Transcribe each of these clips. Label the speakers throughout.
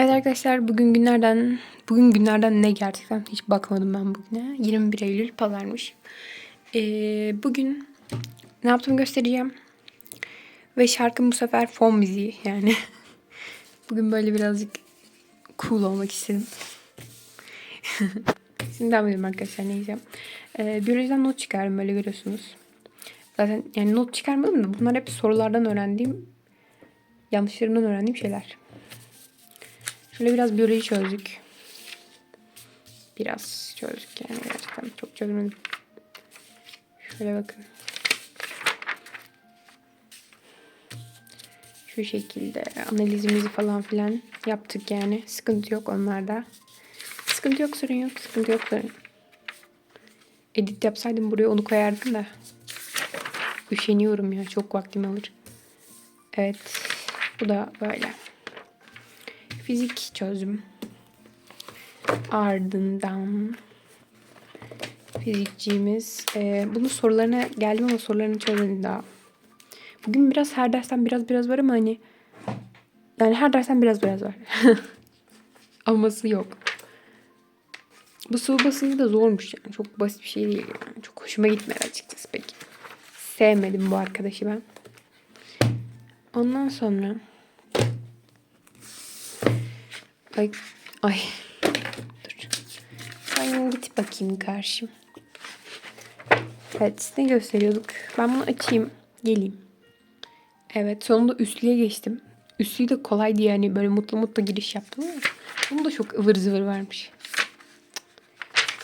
Speaker 1: Evet arkadaşlar bugün günlerden bugün günlerden ne gerçekten hiç bakmadım ben bugüne. 21 Eylül pazarmış. Ee, bugün ne yaptığımı göstereceğim. Ve şarkım bu sefer fon müziği yani. bugün böyle birazcık cool olmak istedim. Şimdi devam edelim arkadaşlar ne diyeceğim. Ee, biyolojiden not çıkardım böyle görüyorsunuz. Zaten yani not çıkarmadım da bunlar hep sorulardan öğrendiğim yanlışlarımdan öğrendiğim şeyler. Şöyle biraz biyoloji çözdük. Biraz çözdük yani gerçekten çok çözmedim. Şöyle bakın. Şu şekilde analizimizi falan filan yaptık yani. Sıkıntı yok onlarda. Sıkıntı yok sorun yok. Sıkıntı yok sorun. Edit yapsaydım buraya onu koyardım da. Üşeniyorum ya. Çok vaktim alır. Evet. Bu da böyle. Fizik çözdüm. Ardından fizikçimiz. Ee, bunun sorularına geldim ama sorularını çözmedim daha. Bugün biraz her dersten biraz biraz var ama hani yani her dersten biraz biraz var. Alması yok. Bu sıvı basıncı da zormuş yani. Çok basit bir şey değil yani. Çok hoşuma gitmedi açıkçası pek. Sevmedim bu arkadaşı ben. Ondan sonra Ay ay. Dur. Sen git bakayım karşım. Evet ne gösteriyorduk? Ben bunu açayım. Geleyim. Evet sonunda üstlüğe geçtim. Üstlüğü de kolaydı yani böyle mutlu mutlu giriş yaptım ama bunu da çok ıvır zıvır varmış.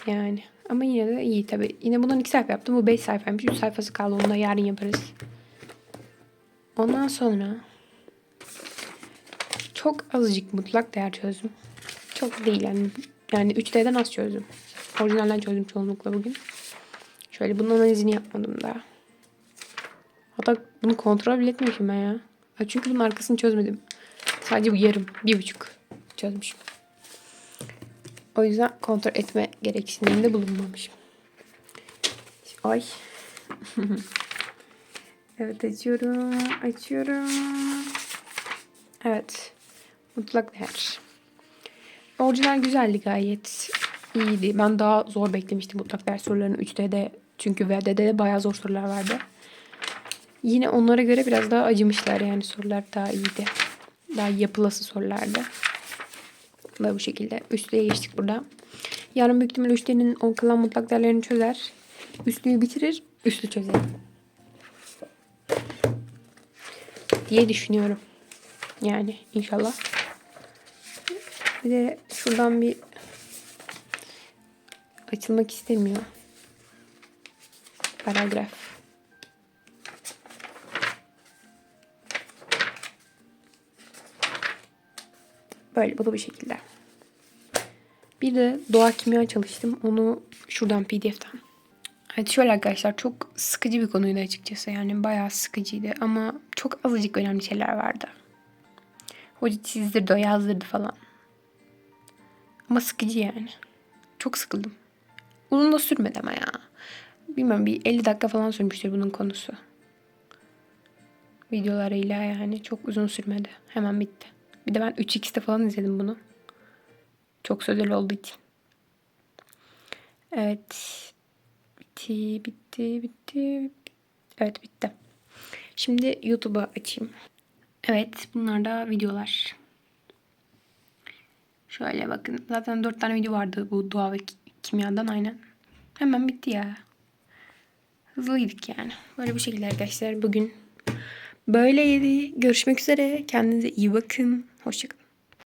Speaker 1: Yani ama yine de iyi tabi. Yine bundan iki sayfa yaptım. Bu beş sayfaymış. Üç sayfası kaldı. Onu da yarın yaparız. Ondan sonra çok azıcık mutlak değer çözdüm. Çok değil yani. Yani 3D'den az çözdüm. Orijinalden çözdüm çoğunlukla bugün. Şöyle bunun analizini yapmadım daha. Hatta bunu kontrol bile etmemişim ben ya. Çünkü bunun arkasını çözmedim. Sadece bu yarım. Bir buçuk çözmüşüm. O yüzden kontrol etme gereksiniminde bulunmamışım. Ay. evet açıyorum. Açıyorum. Evet. Mutlak değer. Orijinal güzeldi gayet. iyiydi. Ben daha zor beklemiştim mutlak değer sorularını 3D'de. Çünkü VD'de bayağı zor sorular vardı. Yine onlara göre biraz daha acımışlar yani sorular daha iyiydi. Daha yapılası sorulardı. Ve bu şekilde üstlüğe geçtik burada. Yarın büyük ihtimalle üçlerin o kalan mutlak değerlerini çözer. Üstlüğü bitirir, üstlü çözerim. Diye düşünüyorum. Yani inşallah. De şuradan bir açılmak istemiyor. Paragraf. Böyle bu da bir şekilde. Bir de doğa kimya çalıştım. Onu şuradan pdf'ten. Evet şöyle arkadaşlar çok sıkıcı bir konuydu açıkçası. Yani bayağı sıkıcıydı ama çok azıcık önemli şeyler vardı. Hoca çizdirdi o yazdırdı falan. Ama sıkıcı yani. Çok sıkıldım. Uzun da sürmedi ama ya. Bilmem bir 50 dakika falan sürmüştür bunun konusu. Videolarıyla yani çok uzun sürmedi. Hemen bitti. Bir de ben 3x'te falan izledim bunu. Çok sözel olduğu için. Evet. Bitti, bitti, bitti. Evet bitti. Şimdi YouTube'a açayım. Evet bunlar da videolar. Şöyle bakın. Zaten dört tane video vardı bu doğa ve kimyadan aynen. Hemen bitti ya. Hızlıydık yani. Böyle bu şekilde arkadaşlar bugün böyleydi. Görüşmek üzere. Kendinize iyi bakın. Hoşçakalın.